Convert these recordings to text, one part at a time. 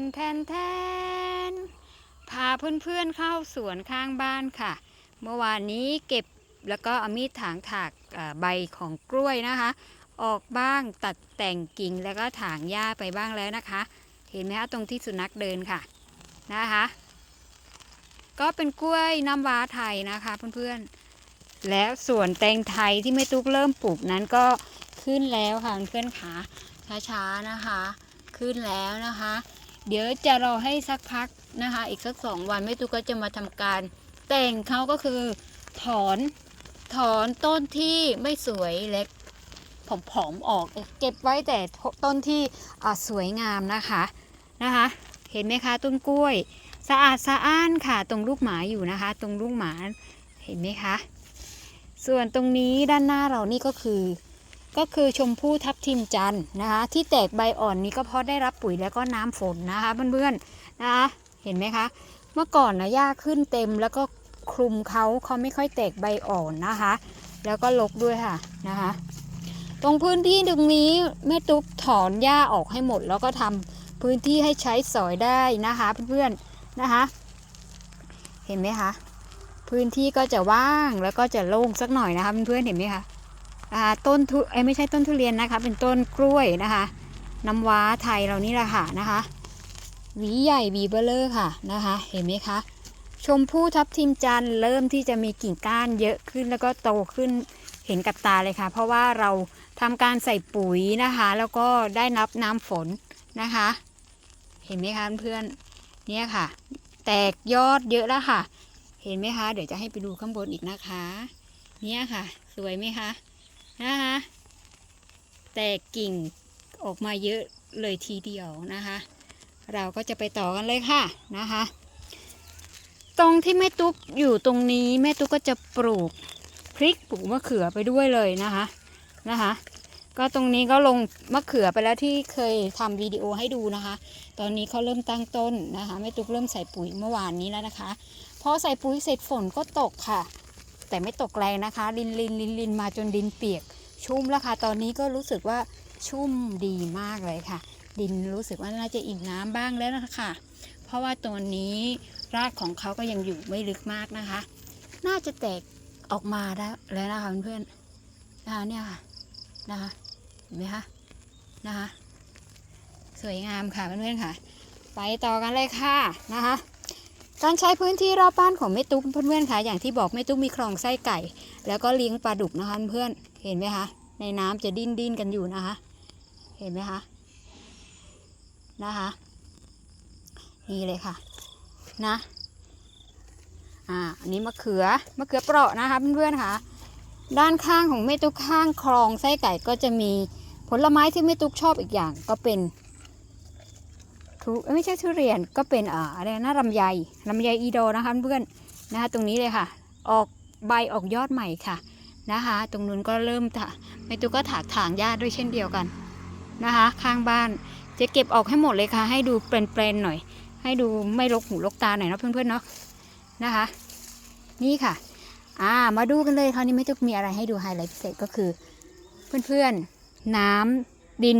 นแทนแทนพาเพื่อนๆเข้าสวนข้างบ้านค่ะ เมื่อวานนี้เก็บแล้วก็เอามีดถางถากใบของกล้วยนะคะ ออกบ้างตัดแต่งกิ่งแล้วก็ถางหญ้าไปบ้างแล้วนะคะ เห็นไหมคะตรงที่สุนัขเดินค่ะนะคะ ก็เป็นกล้วยน้ำว้าไทยนะคะเพื่อนๆ แล้วส่วนแตงไทยที่แม่ตุ๊กเริ่มปลูกนั้นก็ขึ้นแล้วค่ะเพื่อนๆขาช้าๆนะคะ ขึ้นแล้วนะคะ เดี๋ยวจะรอให้สักพักนะคะ อีกสักสองวันแม่ตุ๊กก็จะมาทำการ แต่งเขาก็คือ ถอนถอนต้นที่ไม่สวยเล็กผอมๆออก เก็บไว้แต่ต้นที่สวยงามนะคะนะคะ เห็นไหมคะต้นกล้วย สะอาดสะอ้านค่ะตรงลูกหมาอยู่นะคะ ตรงลูกหมาเห็นไหมคะ ส่วนตรงนี้ด้านหน้าเรานี่ก็คือ ก็คือชมพู่ทับทิมจันนะคะ ที่แตกใบอ่อนนี้ก็เพราะได้รับปุ๋ยแล้วก็น้ำฝนนะคะเพื่อนๆนะคะเห็นไหมคะ เมื่อก่อนนะหญ้าขึ้นเต็มแล้วก็คลุมเขาเขาไม่ค่อยแตกใบอ่อนนะคะ แล้วก็ลกด้วยค่ะนะคะ ตรงพื้นที่ตรงนี้แม่ตุ๊กถอนหญ้าออกให้หมด แล้วก็ทำพื้นที่ให้ใช้สอยได้นะคะเพื่อนๆนะคะ เห็นไหมคะพื้นที่ก็จะว่างแล้วก็จะโล่งสักหน่อยนะคะเพื่อนๆเห็นไหมคะ ต้นทุเอ้ยไม่ใช่ต้นทุเรียนนะคะ เป็นต้นกล้วยนะคะ น้ำว้าไทยเรานี่แหละค่ะนะคะหวีใหญ่หวีเบลเลอร์ค่ะนะคะ เห็นไหมคะ ชมพู่ทับทิมจันเริ่มที่จะมีกิ่งก้านเยอะขึ้นแล้วก็โตขึ้นเห็นกับตาเลยค่ะ เพราะว่าเราทำการใส่ปุ๋ยนะคะ แล้วก็ได้นับน้ำฝนนะคะ เห็นไหมคะเพื่อนเนี่ยค่ะ แตกยอดเยอะแล้วค่ะ เห็นไหมคะ เดี๋ยวจะให้ไปดูข้างบนอีกนะคะ เนี่ยค่ะ สวยไหมคะ นะคะแตกกิ่งออกมาเยอะเลยทีเดียวนะคะ เราก็จะไปต่อกันเลยค่ะนะคะ ตรงที่แม่ตุ๊กอยู่ตรงนี้แม่ตุ๊กก็จะปลูกพริกปลูกมะเขือไปด้วยเลยนะคะนะคะ ก็ตรงนี้ก็ลงมะเขือไปแล้วที่เคยทำวิดีโอให้ดูนะคะ ตอนนี้เขาเริ่มตั้งต้นนะคะแม่ตุ๊กเริ่มใส่ปุ๋ยเมื่อวานนี้แล้วนะคะพอใส่ปุ๋ยเสร็จฝนก็ตกค่ะ แต่ไม่ตกแรงนะคะ ลินลินลินลินมาจนดินเปียก ชุ่มแล้วค่ะ ตอนนี้ก็รู้สึกว่าชุ่มดีมากเลยค่ะ ดินรู้สึกว่าน่าจะอิ่มน้ำบ้างแล้วนะคะ เพราะว่าตัวนี้รากของเขาก็ยังอยู่ไม่ลึกมากนะคะ น่าจะแตกออกมาได้วแล้วนะคะเพื่อนๆนะคะเนี่ยค่ะนะคะเห็นไหมคะนะคะ สวยงามค่ะเพื่อนๆค่ะ ไปต่อกันเลยค่ะนะคะ การใช้พื้นที่รอบบ้านของแม่ตุ๊กเพื่อนๆค่ะอย่างที่บอกแม่ตุ๊กมีคลองไส้ไก่ แล้วก็เลี้ยงปลาดุกนะคะเพื่อนเห็นไหมคะในน้ำจะดิ้นดิ้นกันอยู่นะคะ เห็นไหมคะนะคะนี่เลยค่ะนะอ่าอันนี้มะเขือมะเขือเปราะนะคะเพื่อนๆค่ะ ด้านข้างของแม่ตุ๊กข้างคลองไส้ไก่ก็จะมีผลไม้ที่แม่ตุ๊กชอบอีกอย่างก็เป็น ทุไม่ใช่ทุเรียนก็เป็นอ่าอะไรนะลำไยลำไยอีโดนะคะเพื่อนนะคะตรงนี้เลยค่ะ ออกใบออกยอดใหม่ค่ะนะคะ ตรงนู้นก็เริ่มถาแม่ตุ๊กก็ถากถางหญ้าด้วยเช่นเดียวกันนะคะ ข้างบ้านจะเก็บออกให้หมดเลยค่ะ ให้ดูเปลนๆหน่อย ให้ดูไม่รกหูรกตาหน่อยเนาะเพื่อนๆเนาะนะคะ นี่ค่ะ อ่ามาดูกันเลยคราวนี้แม่ตุ๊กมีอะไรให้ดูไฮไลท์พิเศษก็คือ เพื่อนๆน้ำ ดิน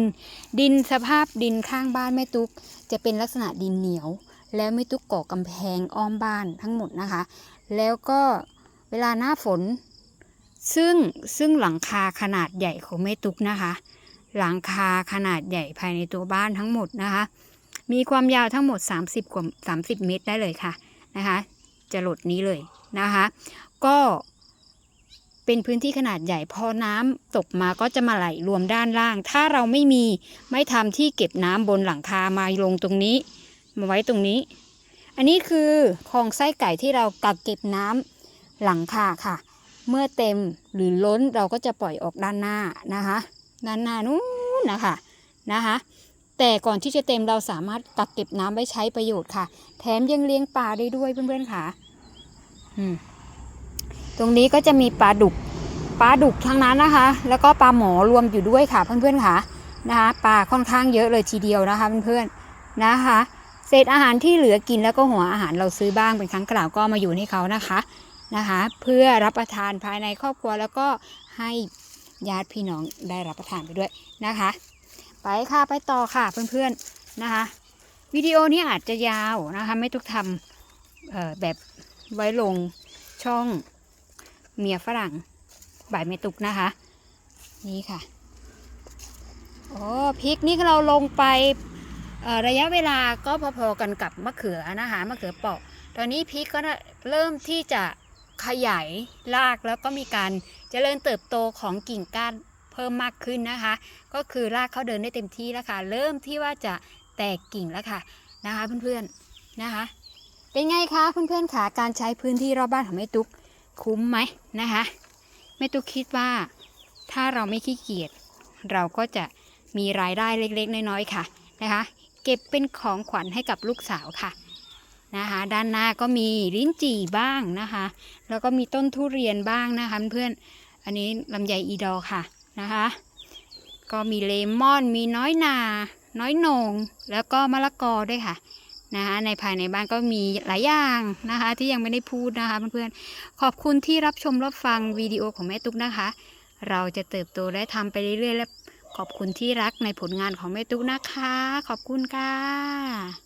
ดินสภาพดินข้างบ้านแม่ตุ๊ก จะเป็นลักษณะดินเหนียว แล้วไม่ตุ๊กก่อกำแพงอ้อมบ้านทั้งหมดนะคะ แล้วก็เวลาหน้าฝน ซึ่งซึ่งหลังคาขนาดใหญ่ของแม่ตุ๊กนะคะ หลังคาขนาดใหญ่ภายในตัวบ้านทั้งหมดนะคะ มีความยาวทั้งหมด 30กว่า30 เมตรได้เลยค่ะนะคะ จะหลดนี้เลยนะคะ ก็ เป็นพื้นที่ขนาดใหญ่พอน้ำตกมาก็จะมาไหลรวมด้านล่าง ถ้าเราไม่มีไม่ทำที่เก็บน้ำบนหลังคามาลงตรงนี้ มาไว้ตรงนี้ อันนี้คือคลองไส้ไก่ที่เรากักเก็บน้ำหลังคาค่ะ เมื่อเต็มหรือล้นเราก็จะปล่อยออกด้านหน้านะคะ ด้านหน้านู้นนะคะนะคะแต่ก่อนที่จะเต็มเราสามารถกักเก็บน้ำไว้ใช้ประโยชน์ค่ะ แถมยังเลี้ยงปลาได้ด้วยเพื่อนๆค่ะ อืม ตรงนี้ก็จะมีปลาดุกปลาดุกทั้งนั้นนะคะ แล้วก็ปลาหมอรวมอยู่ด้วยค่ะเพื่อนๆค่ะนะคะปลาค่อนข้างเยอะเลยทีเดียวนะคะเพื่อนๆนะคะ เศษอาหารที่เหลือกินแล้วก็หัวอาหารเราซื้อบ้างเป็นครั้งกล่าวก็มาอยู่ให้เขานะคะนะคะ เพื่อรับประทานภายในครอบครัวแล้วก็ให้ญาติพี่น้องได้รับประทานไปด้วยนะคะ ไปค่ะไปต่อค่ะเพื่อนๆนะคะ วิดีโอนี้อาจจะยาวนะคะ ไม่ต้องทำแบบไว้ลงช่อง เมียฝรั่งบ่ายเมตุกนะคะ นี่ค่ะโอ้พริกนี่เราลงไประยะเวลาก็พอๆกันกับมะเขือนะคะมะเขือเปาะตอนนี้พริกก็เริ่มที่จะขยายรากแล้วก็มีการเจริญเติบโตของกิ่งก้านเพิ่มมากขึ้นนะคะ ก็คือรากเขาเดินได้เต็มที่แล้วค่ะ เริ่มที่ว่าจะแตกกิ่งแล้วค่ะนะคะเพื่อนๆนะคะ เป็นไงคะเพื่อนๆค่ะการใช้พื้นที่รอบบ้านของแม่ตุ๊ก คุ้มไหมนะคะแม่ตุ๊กคิดว่าถ้าเราไม่ขี้เกียจเราก็จะมีรายได้เล็กๆ น้อยๆค่ะนะคะ เก็บเป็นของขวัญให้กับลูกสาวค่ะนะคะด้านหน้าก็มีลิ้นจี่บ้างนะคะ แล้วก็มีต้นทุเรียนบ้างนะคะเพื่อนอันนี้ลำไยอีดอค่ะนะคะ ก็มีเลมอนมีน้อยนา น้อยนง แล้วก็มะละกอด้วยค่ะ นะคะในภายในบ้านก็มีหลายอย่างนะคะที่ยังไม่ได้พูดนะคะเพื่อนๆขอบคุณที่รับชมรับฟังวิดีโอของแม่ตุ๊กนะคะ เราจะเติบโตและทำไปเรื่อยๆและขอบคุณที่รักในผลงานของแม่ตุ๊กนะคะ ขอบคุณค่ะ